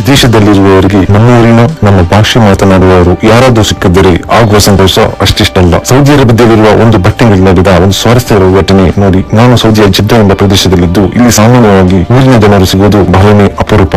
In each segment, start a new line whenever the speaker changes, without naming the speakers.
ವಿದೇಶದಲ್ಲಿರುವವರಿಗೆ ನಮ್ಮೂರಿನ ನಮ್ಮ ಭಾಷೆ ಮಾತನಾಡುವವರು ಯಾರಾದರೂ ಸಿಕ್ಕಿದ್ದರೆ ಆಗುವ ಸಂತೋಷ ಅಷ್ಟಿಷ್ಟಲ್ಲ. ಸೌದಿ ಅರೇಬಿಯಾದಲ್ಲಿರುವ ಒಂದು ಬಟ್ಟೆ ನಡೆದ ಒಂದು ಸ್ವಾರಸ್ಯಕರ ಘಟನೆ ನೋಡಿ, ನಾನು ಸೌದಿಯ ಜಿದ್ದ ಎಂಬ ಪ್ರದೇಶದಲ್ಲಿದ್ದು, ಇಲ್ಲಿ ಸಾಮಾನ್ಯವಾಗಿ ಊರಿನ ಜನರು ಸಿಗುವುದು ಬಹಳನೇ ಅಪರೂಪ.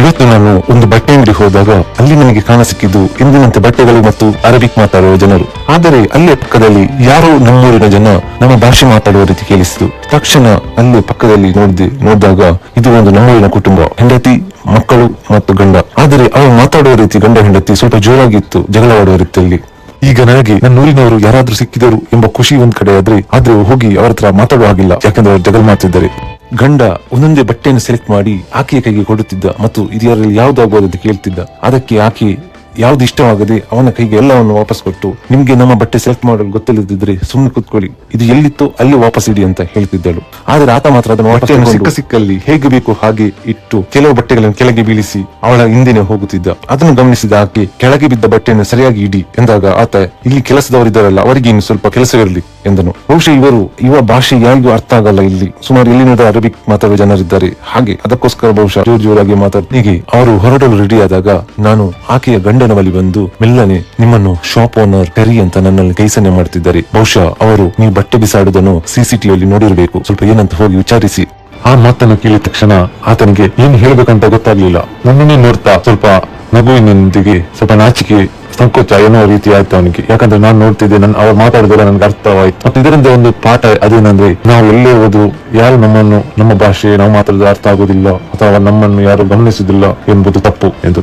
ಇವತ್ತು ನಾನು ಒಂದು ಬಟ್ಟೆ ಅಂಗಡಿ ಹೋದಾಗ ಅಲ್ಲಿ ನನಗೆ ಕಾಣ ಸಿಕ್ಕಿದ್ದು ಎಂದಿನಂತೆ ಬಟ್ಟೆಗಳು ಮತ್ತು ಅರಬಿಕ್ ಮಾತಾಡುವ ಜನರು. ಆದರೆ ಅಲ್ಲೇ ಪಕ್ಕದಲ್ಲಿ ಯಾರೋ ನಮ್ಮೂರಿನ ಜನ ನಮ್ಮ ಭಾಷೆ ಮಾತಾಡುವ ರೀತಿ ಕೇಳಿಸಿತು ತಕ್ಷಣ ಅಲ್ಲಿ ಪಕ್ಕದಲ್ಲಿ ನೋಡಿದೆ ನೋಡಿದಾಗ ಇದು ಒಂದು ನಮ್ಮೂರಿನ ಕುಟುಂಬ. ಹೆಂಡತಿ, ಮಕ್ಕಳು ಮತ್ತು ಗಂಡ. ಆದರೆ ಅವರು ಮಾತಾಡುವ ರೀತಿ ಗಂಡ ಹೆಂಡತಿ ಸ್ವಲ್ಪ ಜೋರಾಗಿತ್ತು ಜಗಳವಾಡುವ ರೀತಿಯಲ್ಲಿ. ಈಗ ನನಗೆ ನನ್ನ ಊರಿನವರು ಯಾರಾದ್ರೂ ಸಿಕ್ಕಿದರು ಎಂಬ ಖುಷಿ ಒಂದ್ ಕಡೆ ಆದ್ರೆ ಆದ್ರೆ ಹೋಗಿ ಅವರ ಹತ್ರ ಮಾತಾಡುವ ಹಾಗಿಲ್ಲ. ಯಾಕಂದ್ರೆ ಅವರು ಜಗಳ ಮಾಡ್ತಿದ್ದಾರೆ. ಗಂಡ ಒಂದೊಂದೇ ಬಟ್ಟೆಯನ್ನು ಸೆಲೆಕ್ಟ್ ಮಾಡಿ ಆಕೆಯ ಕೈಗೆ ಕೊಡುತ್ತಿದ್ದ ಮತ್ತು ಇದರಲ್ಲಿ ಯಾವ್ದಾಗಬಹುದು ಅಂತ ಕೇಳ್ತಿದ್ದ. ಅದಕ್ಕೆ ಆಕೆ ಯಾವ್ದು ಇಷ್ಟವಾಗದೆ ಅವನ ಕೈಗೆ ಎಲ್ಲವನ್ನು ವಾಪಸ್ ಕೊಟ್ಟು ನಿಮ್ಗೆ ನಮ್ಮ ಬಟ್ಟೆ ಸೆಲೆಕ್ಟ್ ಮಾಡಲು ಗೊತ್ತಿಲ್ಲದಿದ್ರೆ ಸುಮ್ಮನೆ ಕುತ್ಕೊಳ್ಳಿ. ಇದು ಎಲ್ಲಿತ್ತು ಅಲ್ಲಿ ವಾಪಸ್ ಇಡಿ ಅಂತ ಹೇಳ್ತಿದ್ದಳು. ಆದ್ರೆ ಆತ ಮಾತ್ರ ಅದನ್ನು ಬಟ್ಟೆಯನ್ನು ಸಿಕ್ಕ ಸಿಕ್ಕಲ್ಲಿ ಹೇಗೆ ಬೇಕು ಹಾಗೆ ಇಟ್ಟು ಕೆಲವು ಬಟ್ಟೆಗಳನ್ನು ಕೆಳಗೆ ಬೀಳಿಸಿ ಅವಳ ಹಿಂದೆನೆ ಹೋಗುತ್ತಿದ್ದ. ಅದನ್ನು ಗಮನಿಸಿದ ಆಕೆ ಕೆಳಗೆ ಬಿದ್ದ ಬಟ್ಟೆಯನ್ನು ಸರಿಯಾಗಿ ಇಡಿ ಎಂದಾಗ ಆತ ಇಲ್ಲಿ ಕೆಲಸದವರಿದ್ದಾರಲ್ಲ ಅವರಿಗೆ ಇನ್ನು ಸ್ವಲ್ಪ ಕೆಲಸವಿರಲಿ ಎಂದನು. ಬಹುಶಃ ಇವರು ಇವ ಭಾಷೆ ಯಾರಿಗೂ ಅರ್ಥ ಆಗಲ್ಲ ಇಲ್ಲಿ. ಸುಮಾರು ಇಲ್ಲಿನ ಅರಬಿಕ್ ಮಾತಾಡುವ ಜನರಿದ್ದಾರೆ. ಹಾಗೆ ಅದಕ್ಕೋಸ್ಕರ ಬಹುಶಃ ಜೋರ್ ಜೋರಾಗಿ ಮಾತಾಡ್ ಹೀಗೆ ಅವರು ಹೊರಡಲು ರೆಡಿ ಆದಾಗ ನಾನು ಆಕೆಯ ಗಂಡನ ಬಳಿ ಬಂದು ಮೆಲ್ಲನೆ ನಿಮ್ಮನ್ನು ಶಾಪ್ ಓನರ್ ಕರಿ ಅಂತ ನನ್ನಲ್ಲಿ ಕೈಸನ್ನೆ ಮಾಡುತ್ತಿದ್ದಾರೆ ಬಹುಶಃ ಅವರು ನೀವು ಬಟ್ಟೆ ಬಿಸಾಡುವುದನ್ನು ಸಿಸಿಟಿವಿಯಲ್ಲಿ ನೋಡಿರಬೇಕು. ಸ್ವಲ್ಪ ಏನಂತ ಹೋಗಿ ವಿಚಾರಿಸಿ. ಆ ಮಾತನ್ನು ಕೇಳಿದ ತಕ್ಷಣ ಆತನಿಗೆ ಏನು ಹೇಳ್ಬೇಕಂತ ಗೊತ್ತಾಗ್ಲಿಲ್ಲ. ನನ್ನನ್ನೇ ನೋಡ್ತಾ ಸ್ವಲ್ಪ ನಗುವಿನೊಂದಿಗೆ ಸ್ವಲ್ಪ ನಾಚಿಕೆ, ಸಂಕೋಚ ಏನೋ ರೀತಿ ಆಯ್ತು ಅವನಿಗೆ. ಯಾಕಂದ್ರೆ ನಾನು ನೋಡ್ತಿದ್ದೆ, ನಾನು ಅವ್ರು ಮಾತಾಡಿದಾಗ ನನಗೆ ಅರ್ಥವಾಯ್ತು. ಮತ್ತೆ ಇದರಿಂದ ಒಂದು ಪಾಠ ಅದೇನಂದ್ರೆ, ನಾವು ಎಲ್ಲೇ ಹೋದ್ರು ಯಾರು ನಮ್ಮನ್ನು, ನಮ್ಮ ಭಾಷೆ, ನಾವು ಮಾತಾಡಿದ್ರೆ ಅರ್ಥ ಆಗುದಿಲ್ಲ, ಅಥವಾ ನಮ್ಮನ್ನು ಯಾರು ಗಮನಿಸುದಿಲ್ಲ ಎಂಬುದು ತಪ್ಪು, ಎಂದು.